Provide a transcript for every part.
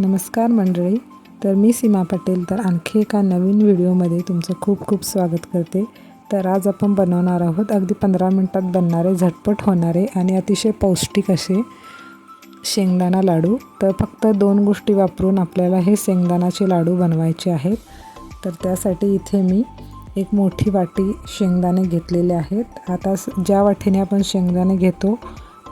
नमस्कार मंडळी. तर मी सीमा पटेल तर आणखी एका नवीन व्हिडिओमध्ये तुमचं खूप खूप स्वागत करते. तर आज आपण बनवणार आहोत अगदी पंधरा मिनटात बनणारे झटपट होणारे आणि अतिशय पौष्टिक असे शेंगदाणा लाडू. तर फक्त दोन गोष्टी वापरून आपल्याला हे शेंगदाणाचे लाडू बनवायचे आहेत. तर त्यासाठी इथे मी एक मोठी वाटी शेंगदाणे घेतलेले आहेत. आता स- ज्या वाटीने आपण शेंगदाणे घेतो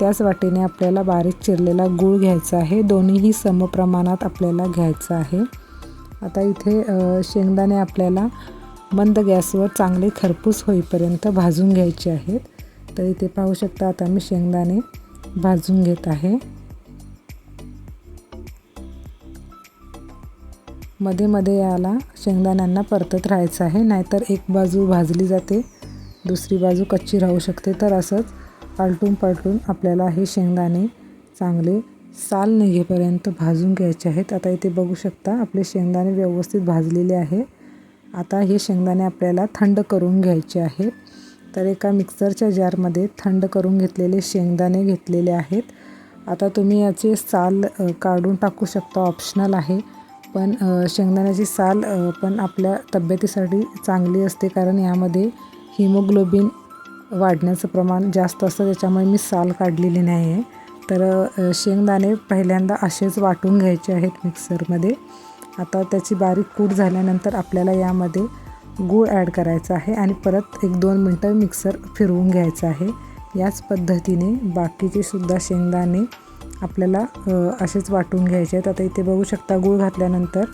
त्याच वाटीने आपल्याला बारीक चिरलेला गूळ घ्यायचा आहे. दोन्हीही समप्रमाणात आपल्याला घ्यायचं आहे. आता इथे शेंगदाणे आपल्याला मंद गॅसवर चांगले खरपूस होईपर्यंत भाजून घ्यायचे आहेत. तर इथे पाहू शकता आता मी शेंगदाणे भाजून घेत आहे. मध्ये मध्ये याला शेंगदाण्यांना परतत राहायचं आहे. नाहीतर एक बाजू भाजली जाते दुसरी बाजू कच्ची राहू शकते. तर असंच पालटून पालटून आपल्याला हे शेंगदाणे चांगले साल निघेपर्यंत भाजून घ्यायचे आहेत. आता इथे बघू शकता आपले शेंगदाणे व्यवस्थित भाजलेले आहे. आता हे शेंगदाणे आपल्याला थंड करून घ्यायचे आहे. तर एका मिक्सरच्या जारमध्ये थंड करून घेतलेले शेंगदाणे घेतलेले आहेत. आता तुम्ही याचे साल काढून टाकू शकता ऑप्शनल आहे. पण शेंगदाण्याची साल पण आपल्या तब्येतीसाठी चांगली असते कारण यामध्ये हिमोग्लोबिन वाढण्याचं प्रमाण जास्त असतं त्याच्यामुळे मी साल काढलेली नाही आहे. तर शेंगदाणे पहिल्यांदा असेच वाटून घ्यायचे आहेत मिक्सरमध्ये. आता त्याची बारीक कूट झाल्यानंतर आपल्याला यामध्ये गूळ ॲड करायचा आहे आणि परत एक दोन मिनटं मिक्सर फिरवून घ्यायचं आहे. याच पद्धतीने बाकीचे सुद्धा शेंगदाणे आपल्याला असेच वाटून घ्यायचे आहेत. आता इथे बघू शकता गूळ घातल्यानंतर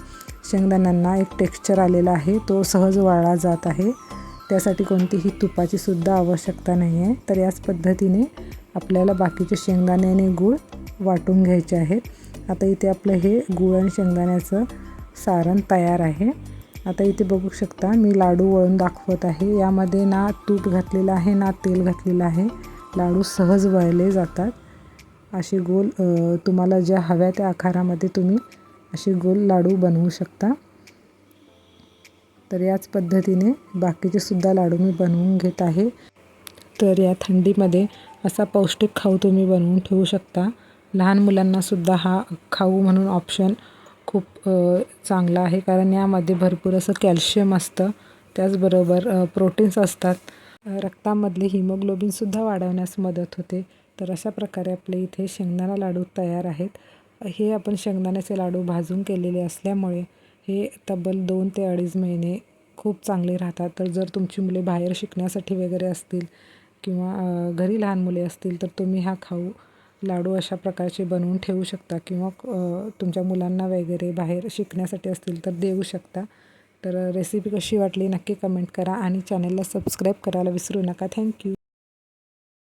शेंगदाण्यांना एक टेक्स्चर आलेला आहे. तो सहज वाळला जात आहे. त्यासाठी कोणतीही तुपाची सुद्धा आवश्यकता नाही आहे तर याच पद्धतीने आपल्याला बाकीचे शेंगदाणे आणि गूळ वाटून घ्यायचे आहेत. आता इथे आपलं हे गूळ आणि शेंगदाण्याचं सारण तयार आहे. आता इथे बघू शकता मी लाडू वळून दाखवत आहे. यामध्ये ना तूप घातलेलं आहे ना तेल घातलेलं आहे. लाडू सहज वळले जातात. असे गोल तुम्हाला ज्या हव्या त्या आकारामध्ये तुम्ही असे गोल लाडू बनवू शकता. तर याच पद्धतीने बाकीचे सुद्धा लाडू मी बनवून घेत आहे. तर या थंडीमध्ये असा पौष्टिक खाऊ तुम्ही बनवून ठेवू शकता. लहान मुलांनासुद्धा हा खाऊ म्हणून ऑप्शन खूप चांगला आहे. कारण यामध्ये भरपूर असं कॅल्शियम असतं. त्याचबरोबर प्रोटीन्स असतात. रक्तामधले हिमोग्लोबिनसुद्धा वाढवण्यास मदत होते. तर अशा प्रकारे आपले इथे शेंगदाणा लाडू तयार आहेत. हे आपण शेंगदाण्याचे लाडू भाजून केलेले असल्यामुळे हे तब्बल दोन ते अडीच महिने खूप चांगले राहतात. तर जर तुमची मुले बाहेर शिकण्यासाठी वगैरे असतील किंवा घरी लहान मुले असतील तर तुम्ही हा खाऊ लाडू अशा प्रकारचे बनवून ठेवू शकता किंवा तुमच्या मुलांना वगैरे बाहेर शिकण्यासाठी असतील तर देऊ शकता. तर रेसिपी कशी वाटली नक्की कमेंट करा आणि चॅनलला सबस्क्राईब करायला विसरू नका. थँक्यू.